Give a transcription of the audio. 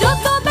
যত